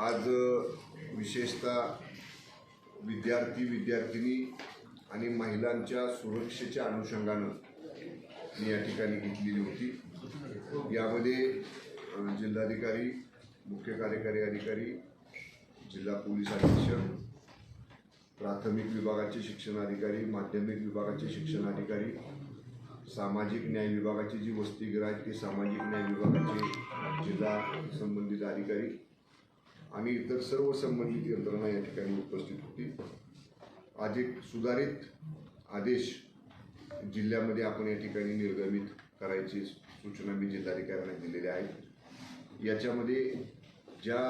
आज विशेषतः विद्यार्थी विद्यार्थिनी आणि महिलांच्या सुरक्षेच्या अनुषंगानं मी या ठिकाणी घेतलेली होती. यामध्ये जिल्हाधिकारी मुख्य कार्यकारी अधिकारी जिल्हा पोलीस अधीक्षक प्राथमिक विभागाचे शिक्षण अधिकारी माध्यमिक विभागाचे शिक्षण अधिकारी सामाजिक न्याय विभागाची जी वसतिगृह आहेत ते सामाजिक न्याय विभागाचे जिल्हा संबंधित अधिकारी आणि इतर सर्व संबंधित यंत्रणा या ठिकाणी उपस्थित होती. आज एक सुधारित आदेश जिल्ह्यामध्ये आपण या ठिकाणी निर्गमित करायची सूचना मी जिल्हाधिकाऱ्यांना दिलेल्या आहेत याच्यामध्ये ज्या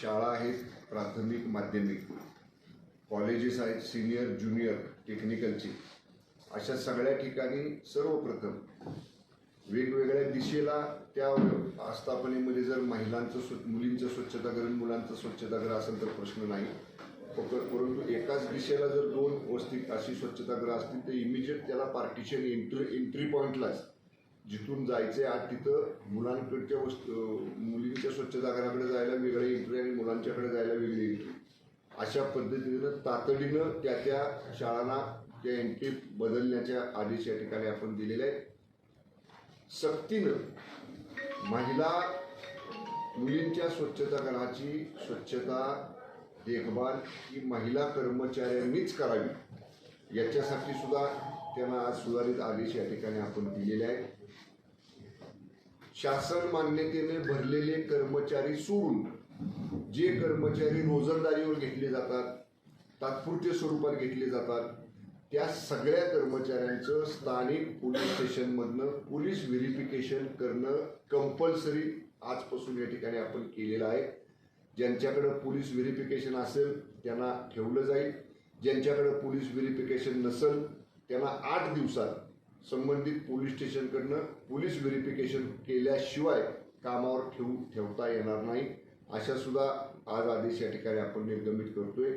शाळा आहेत प्राथमिक माध्यमिक कॉलेजेस आहेत सिनियर ज्युनियर टेक्निकलची अशा सगळ्या ठिकाणी सर्वप्रथम वेगवेगळ्या दिशेला त्या आस्थापनेमध्ये जर महिलांचं स्व मुलींचं स्वच्छतागृह मुलांचं स्वच्छतागृह असेल तर प्रश्न नाही. फक्त परंतु एकाच दिशेला जर दोन वस्ती अशी स्वच्छतागृह असतील तर इमिजिएट त्याला पार्टिशन एंट्री एंट्री पॉईंटलाच जिथून जायचे आज तिथं मुलांकडच्या वस्तू मुलींच्या स्वच्छतागृहाकडे जायला वेगळी एंट्री आणि मुलांच्याकडे जायला वेगळी एंट्री अशा पद्धतीनं तातडीनं त्या त्या शाळांना त्या एंट्री बदलण्याच्या आदेश या ठिकाणी आपण दिलेले आहेत. सक्तीनं महिला मुलींच्या स्वच्छतागृहाची स्वच्छता देखभाल ही महिला कर्मचाऱ्यांनीच करावी. याच्यासाठी सुद्धा त्यांना आज सुधारित आदेश या ठिकाणी आपण दिलेले आहेत. शासन मान्यतेने भरलेले कर्मचारी सोडून जे कर्मचारी रोजंदारीवर घेतले जातात तात्पुरते स्वरूपात घेतले जातात त्या सगळ्या कर्मचाऱ्यांचं स्थानिक पोलीस स्टेशनमधनं पोलीस व्हेरिफिकेशन करणं कंपल्सरी आजपासून या ठिकाणी आपण केलेलं आहे. ज्यांच्याकडं पोलीस व्हेरिफिकेशन असेल त्यांना ठेवलं जाईल. ज्यांच्याकडं पोलीस व्हेरिफिकेशन नसेल त्यांना आठ दिवसात संबंधित पोलीस स्टेशनकडनं पोलीस व्हेरिफिकेशन केल्याशिवाय कामावर ठेवू ठेवता येणार नाही. अशा सुद्धा आज आदेश या ठिकाणी आपण निर्गमित करतोय.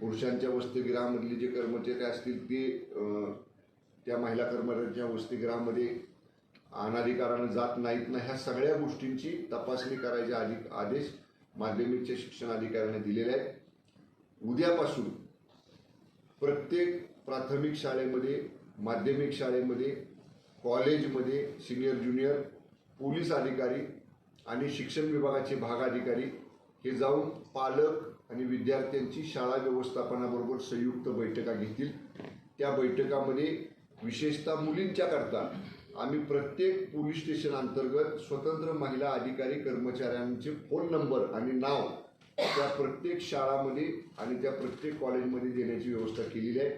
पुरुषांच्या वसतिगृहामधले जे कर्मचारी असतील ते त्या महिला कर्मचाऱ्यांच्या वसतिगृहामध्ये अनाधिकारानं जात नाहीत ना ह्या सगळ्या गोष्टींची तपासणी करायचे आधी आदेश माध्यमिकच्या शिक्षण अधिकाऱ्याने दिलेले आहेत. उद्यापासून प्रत्येक प्राथमिक शाळेमध्ये माध्यमिक शाळेमध्ये कॉलेजमध्ये सिनियर ज्युनियर पोलीस अधिकारी आणि शिक्षण विभागाचे भाग अधिकारी हे जाऊन पालक आणि विद्यार्थ्यांची शाळा व्यवस्थापनाबरोबर संयुक्त बैठका घेतील. त्या बैठकामध्ये विशेषतः मुलींच्या करता आम्ही प्रत्येक पोलीस स्टेशन अंतर्गत स्वतंत्र महिला अधिकारी कर्मचाऱ्यांचे फोन नंबर आणि नाव त्या प्रत्येक शाळामध्ये आणि त्या प्रत्येक कॉलेजमध्ये देण्याची व्यवस्था केलेली आहे.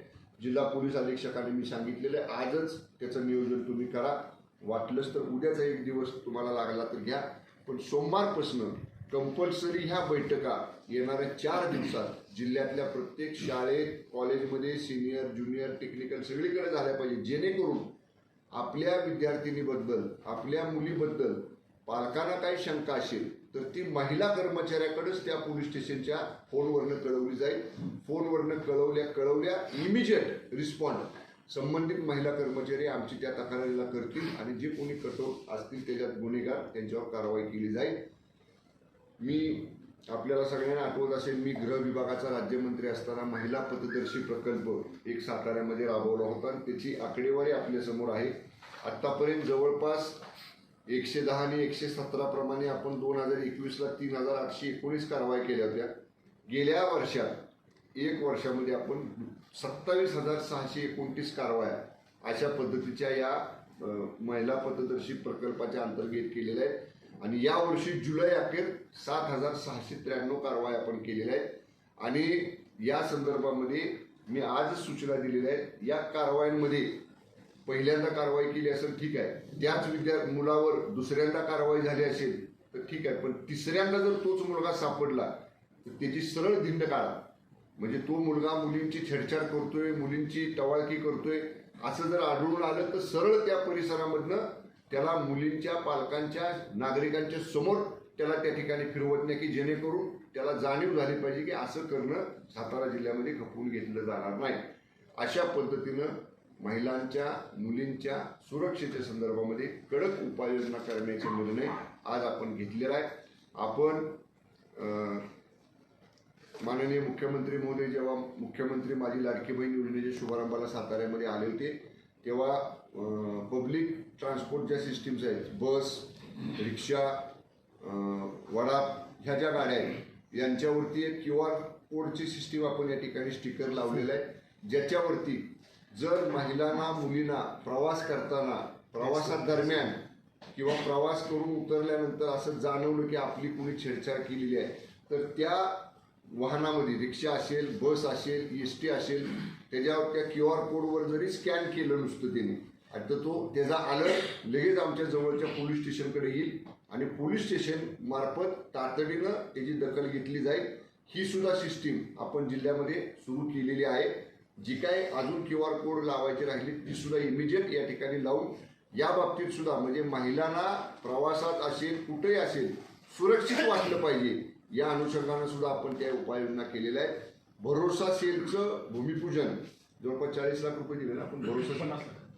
जिल्हा पोलीस अधीक्षकांनी मी सांगितलेलं आहे आजच त्याचं नियोजन तुम्ही करा. वाटलंच तर उद्याचा एक दिवस तुम्हाला लागला तर घ्या. पण सोमवारपासून कंपल्सरी ह्या बैठका येणाऱ्या चार दिवसात जिल्ह्यातल्या प्रत्येक शाळेत कॉलेजमध्ये सिनियर ज्युनियर टेक्निकल सगळीकडे झाल्या पाहिजे. जेणेकरून आपल्या विद्यार्थिनीबद्दल आपल्या मुलीबद्दल पालकांना काही शंका असेल तर ती महिला कर्मचाऱ्याकडेच त्या पोलीस स्टेशनच्या फोनवरनं कळवली जाईल. फोनवरनं कळवल्या कळवल्या इमिजिएट रिस्पॉन्ड संबंधित महिला कर्मचारी आमची त्या तक्रारीला करतील आणि जे कोणी कठोर असतील त्याच्यात गुन्हेगार त्यांच्यावर कारवाई केली जाईल. मी आपल्याला सगळ्यांना आठवत असेल मी गृह विभागाचा राज्यमंत्री असताना महिला पथदर्शी प्रकल्प एक साताऱ्यामध्ये राबवला होता. आणि त्याची आकडेवारी आपल्यासमोर आहे. आत्तापर्यंत जवळपास एकशे दहा आणि एकशे सतराप्रमाणे आपण दोन हजार एकवीसला तीन हजार आठशे एकोणीस कारवाई केल्या होत्या. गेल्या वर्षात एक वर्षामध्ये आपण सत्तावीस हजार सहाशे एकोणतीस कारवाया अशा पद्धतीच्या या महिला पथदर्शी प्रकल्पाच्या अंतर्गत केलेल्या आहेत. आणि यावर्षी जुलै अखेर सात हजार सहाशे त्र्याण्णव कारवाया आपण केलेल्या आहेत. आणि या संदर्भामध्ये मी आजच सूचना दिलेल्या आहेत. या कारवायांमध्ये पहिल्यांदा कारवाई केली असेल ठीक आहे. त्याच विद्या मुलावर दुसऱ्यांदा कारवाई झाली असेल तर ठीक आहे. पण तिसऱ्यांदा जर तोच मुलगा सापडला तर त्याची सरळ धिंड काढा. म्हणजे तो मुलगा मुलींची छेडछाड करतोय मुलींची टवाळकी करतोय असं जर आढळून आलं तर सरळ त्या परिसरामधनं त्याला मुलींच्या पालकांच्या नागरिकांच्या समोर त्याला त्या ठिकाणी फिरवत नाही की जेणेकरून त्याला जाणीव झाली पाहिजे की असं करणं सातारा जिल्ह्यामध्ये खपवून घेतलं जाणार नाही. अशा पद्धतीनं महिलांच्या मुलींच्या सुरक्षेच्या संदर्भामध्ये कडक उपाययोजना करण्याचा निर्णय आज आपण घेतलेला आहे. आपण माननीय मुख्यमंत्री महोदय जेव्हा मुख्यमंत्री माझी लाडकी बहीण योजनेच्या शुभारंभाला साताऱ्यामध्ये आले होते तेव्हा पब्लिक ट्रान्सपोर्ट ज्या सिस्टीम्स आहेत बस रिक्षा वडा ह्या ज्या गाड्या आहेत यांच्यावरती एक क्यू आर कोडची सिस्टीम आपण या ठिकाणी स्टिकर लावलेलं आहे. ज्याच्यावरती जर महिलांना मुलींना प्रवास करताना प्रवासादरम्यान किंवा प्रवास करून उतरल्यानंतर असं जाणवलं की आपली कुणी छेडछाड केलेली आहे तर त्या वाहनामध्ये रिक्षा असेल बस असेल एस टी असेल त्याच्यावर त्या क्यू आर कोडवर जरी स्कॅन केलं नुसतं त्याने आणि तर तो त्याचा अलर्ट लगेच आमच्या जवळच्या पोलीस स्टेशनकडे येईल. आणि पोलीस स्टेशन मार्फत तातडीनं त्याची दखल घेतली जाईल. ही सुद्धा सिस्टीम आपण जिल्ह्यामध्ये सुरू केलेली आहे. जी काय अजून क्यू आर कोड लावायची राहिली ती सुद्धा इमिजिएट या ठिकाणी लावून या बाबतीत सुद्धा म्हणजे महिलांना प्रवासात असेल कुठेही असेल सुरक्षित वाटलं पाहिजे. या अनुषंगानं सुद्धा आपण त्या उपाययोजना केलेल्या आहेत. भरोसा सेलचं भूमिपूजन. जवळपास चाळीस लाख रुपये दिले ना आपण भरोसा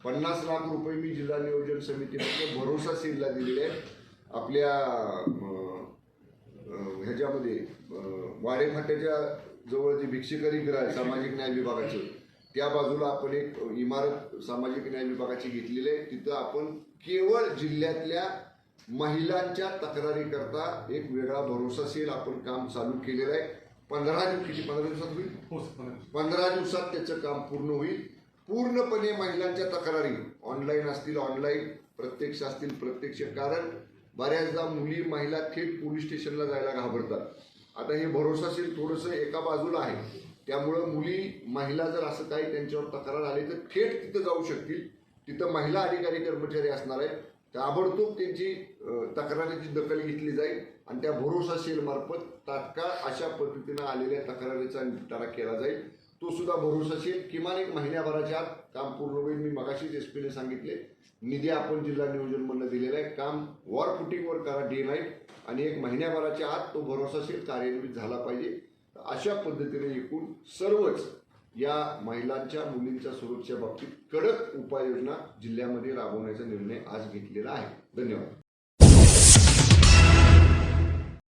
पन्नास लाख. रुपये मी जिल्हा नियोजन समितीमध्ये भरोसा सेलला दिलेले आहेत. आपल्या ह्याच्यामध्ये वाडेफाट्याच्या जवळ जे भिक्षेकरी गृह आहे सामाजिक न्याय विभागाचं त्या बाजूला आपण एक इमारत सामाजिक न्याय विभागाची घेतलेली आहे. तिथं आपण केवळ जिल्ह्यातल्या महिलांच्या तक्रारीकरता एक वेगळा भरोसा सेल आपण काम चालू केलेलं आहे. पंधरा दिवस किती पंधरा दिवसात होईल? हो. पंधरा दिवसात. त्याचं काम पूर्ण होईल. पूर्णपणे महिलांच्या तक्रारी ऑनलाईन असतील ऑनलाईन प्रत्यक्ष असतील प्रत्यक्ष कारण बऱ्याचदा मुली महिला थेट पोलीस स्टेशनला जायला घाबरतात. आता हे भरोसाशील थोडंसं एका बाजूला आहे. त्यामुळं मुली महिला जर असं काही त्यांच्यावर तक्रार आली तर थेट तिथं जाऊ शकतील. तिथं महिला अधिकारी कर्मचारी असणार आहेत. ताबडतोब त्यांची तक्रारीची दखल घेतली जाईल आणि त्या भरोसा सेलमार्फत तात्काळ अशा पद्धतीनं आलेल्या तक्रारीचा निपटारा केला जाईल. तो सुद्धा भरोसा सेल किमान एक महिन्याभराच्या आत काम पूर्ण होईल. मी मगाशीच एस पीने सांगितले. निधी आपण जिल्हा नियोजन म्हणून दिलेला आहे. काम वॉर फुटिंगवर करा डे नाईट आणि एक महिन्याभराच्या आत तो भरोसा सेल कार्यान्वित झाला पाहिजे. अशा पद्धतीने एकूण सर्वच या महिलांच्या मुलींच्या सुरक्षेबाबतीत कडक उपाययोजना जिल्ह्यामध्ये राबवण्याचा निर्णय आज घेतलेला आहे. धन्यवाद.